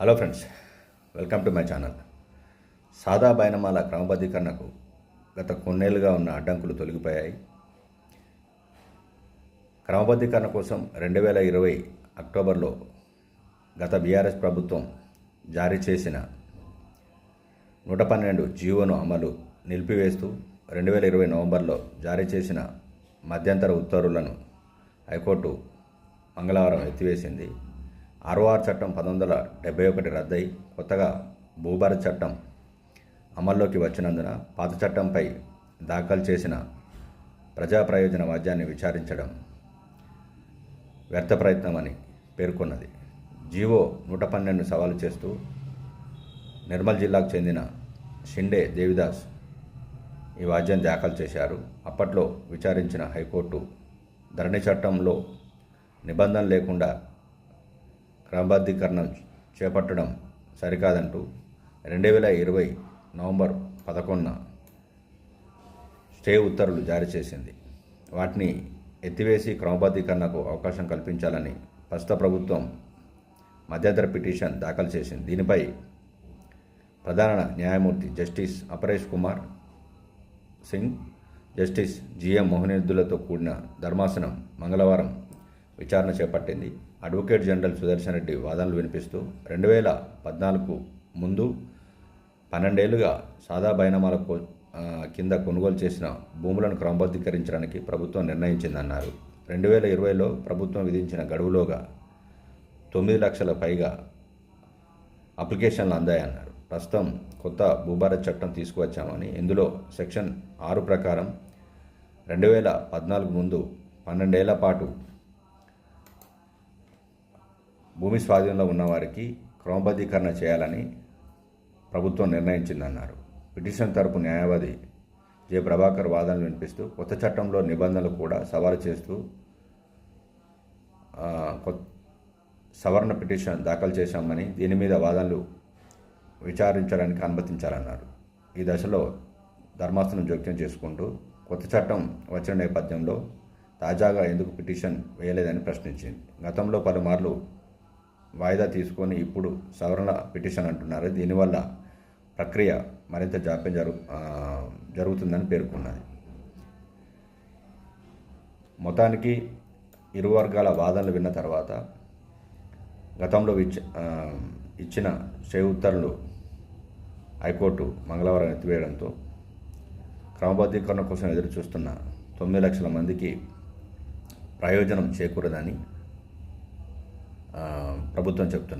Hello friends welcome to my channel. సాదా బైనమాల క్రమబద్ధీకరణకు గత కొన్నేళ్ళుగా ఉన్న అడ్డంకులు తొలగిపోయాయి. క్రమబద్ధీకరణ కోసం రెండు వేల ఇరవై అక్టోబర్లో గత బీఆర్ఎస్ ప్రభుత్వం జారీ చేసిన నూట పన్నెండు జీవోను అమలు నిలిపివేస్తూ రెండు వేల ఇరవై నవంబర్లో జారీ చేసిన మధ్యంతర ఉత్తర్వులను హైకోర్టు మంగళవారం ఎత్తివేసింది. ఆర్ఓఆర్ చట్టం పంతొమ్మిది వందల డెబ్బై ఒకటి రద్దయి కొత్తగా భూభారత్ చట్టం అమల్లోకి వచ్చినందున పాత చట్టంపై దాఖలు చేసిన ప్రజా ప్రయోజన వాద్యాన్ని విచారించడం వ్యర్థ ప్రయత్నమని పేర్కొన్నది. జీవో నూట పన్నెండు సవాలు చేస్తూ నిర్మల్ జిల్లాకు చెందిన షిండే దేవిదాస్ ఈ వాద్యం దాఖలు చేశారు. అప్పట్లో విచారించిన హైకోర్టు ధరణి చట్టంలో నిబంధన లేకుండా క్రమబద్ధీకరణ చేపట్టడం సరికాదంటూ రెండు వేల ఇరవై నవంబర్ పదకొండున స్టే ఉత్తర్వులు జారీ చేసింది. వాటిని ఎత్తివేసి క్రమబద్ధీకరణకు అవకాశం కల్పించాలని ప్రస్తుత ప్రభుత్వం మధ్యంతర పిటిషన్ దాఖలు చేసింది. దీనిపై ప్రధాన న్యాయమూర్తి justice Aparesh Kumar Singh justice G M మోహనిద్దులతో కూడిన ధర్మాసనం మంగళవారం విచారణ చేపట్టింది. అడ్వకేట్ జనరల్ సుదర్శన్ రెడ్డి వాదనలు వినిపిస్తూ రెండు వేల పద్నాలుగు ముందు పన్నెండేళ్ళుగా సాదా బైనామాల కింద కొనుగోలు చేసిన భూములను క్రమబద్ధీకరించడానికి ప్రభుత్వం నిర్ణయించిందన్నారు. రెండు వేల ఇరవైలో ప్రభుత్వం విధించిన గడువులోగా తొమ్మిది లక్షల పైగా అప్లికేషన్లు అందాయన్నారు. ప్రస్తుతం కొత్త భూభారత్ చట్టం తీసుకువచ్చామని ఇందులో సెక్షన్ ఆరు ప్రకారం రెండు వేల పద్నాలుగు ముందు పన్నెండేళ్ళ పాటు భూమి స్వాధీనంలో ఉన్నవారికి క్రమబద్ధీకరణ చేయాలని ప్రభుత్వం నిర్ణయించిందన్నారు. పిటిషన్ తరపు న్యాయవాది జె. ప్రభాకర్ వాదనలు వినిపిస్తూ కొత్త చట్టంలో నిబంధనలు కూడా సవాలు చేస్తూ కొ- సవరణ పిటిషన్ దాఖలు చేశామని దీని మీద వాదనలు విచారించడానికి అనుమతించాలన్నారు ఈ దశలో ధర్మాసనం జోక్యం చేసుకుంటూ కొత్త చట్టం వచ్చిన నేపథ్యంలో తాజాగా ఎందుకు పిటిషన్ వేయలేదని ప్రశ్నించింది. గతంలో పలుమార్లు వాయిదా తీసుకొని ఇప్పుడు సవరణ పిటిషన్ అంటున్నారు. దీనివల్ల ప్రక్రియ మరింత జాప్యం జరుగు జరుగుతుందని పేర్కొన్నది. మొత్తానికి ఇరు వర్గాల వాదనలు విన్న తర్వాత గతంలో ఇచ్చ ఇచ్చిన స్టే ఉత్తర్వులు హైకోర్టు మంగళవారం ఎత్తివేయడంతో క్రమబద్ధీకరణ కోసం ఎదురు చూస్తున్న తొమ్మిది లక్షల మందికి ప్రయోజనం చేకూరదని ప్రభుత్వం చెప్తున్నది.